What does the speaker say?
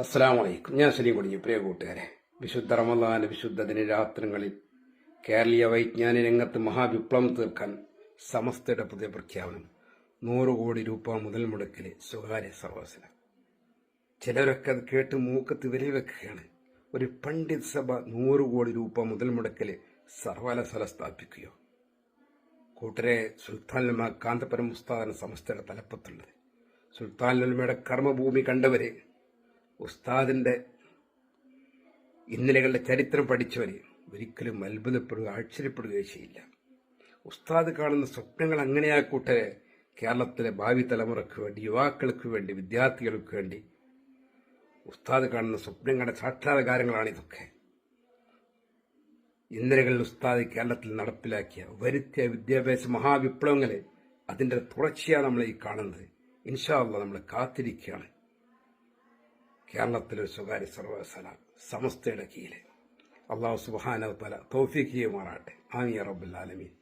അസ്സാം വലൈക്കും ഞാൻ സലീം കുടിഞ്ഞു പ്രിയ കൂട്ടുകാരെ വിശുദ്ധ റമദാന വിശുദ്ധ ദിനരാത്രങ്ങളിൽ കേരളീയ വൈജ്ഞാനിക രംഗത്ത് മഹാവിപ്ലവം തീർക്കാൻ സമസ്തയുടെ പുതിയ പ്രഖ്യാപനം നൂറ് കോടി രൂപ മുതൽ മുടക്കിൽ സ്വകാര്യ സർവസന ചിലരൊക്കെ അത് കേട്ട് മൂക്കത്ത് വിലയിൽ വെക്കുകയാണ്. ഒരു പണ്ഡിത് സഭ നൂറ് കോടി രൂപ മുതൽ മുടക്കിൽ സർവകലാശാല സ്ഥാപിക്കുകയോ? കൂട്ടരെ സുൽത്താൻലുമ കാന്തപുരം മുസ്താദാണ് സമസ്തയുടെ തലപ്പത്തുള്ളത്. സുൽത്താൻലുമയുടെ കർമ്മഭൂമി കണ്ടവരെ ഉസ്താദിന്റെ ഇന്നലകളുടെ ചരിത്രം പഠിച്ചവരെ ഒരിക്കലും അത്ഭുതപ്പെടുക ആശ്ചര്യപ്പെടുകയോ ചെയ്യില്ല. ഉസ്താദ് കാണുന്ന സ്വപ്നങ്ങൾ അങ്ങനെയാക്കൂട്ടെ കേരളത്തിലെ ഭാവി തലമുറയ്ക്ക് വേണ്ടി യുവാക്കൾക്ക് വേണ്ടി വിദ്യാർത്ഥികൾക്ക് വേണ്ടി ഉസ്താദ് കാണുന്ന സ്വപ്നങ്ങളുടെ സാക്ഷാത്കാരങ്ങളാണ് ഇതൊക്കെ. ഇന്നലകളിൽ ഉസ്താദ് കേരളത്തിൽ നടപ്പിലാക്കിയ വരുത്തിയ വിദ്യാഭ്യാസ മഹാവിപ്ലവങ്ങളെ അതിന്റെ തുടർച്ചയാണ് നമ്മൾ ഈ കാണുന്നത് ഇൻഷാല്ല നമ്മൾ കാത്തിരിക്കുകയാണ്. കേരളത്തിലെ ഒരു സ്വകാര്യ സർവകലാശാല സമസ്തയുടെ കീഴിൽ. അള്ളാഹു സുബാന തല തോഫിക്ക് ചെയ്യുമാറാട്ടെ ആമിയ റബ്ബുല്ലാലമീൻ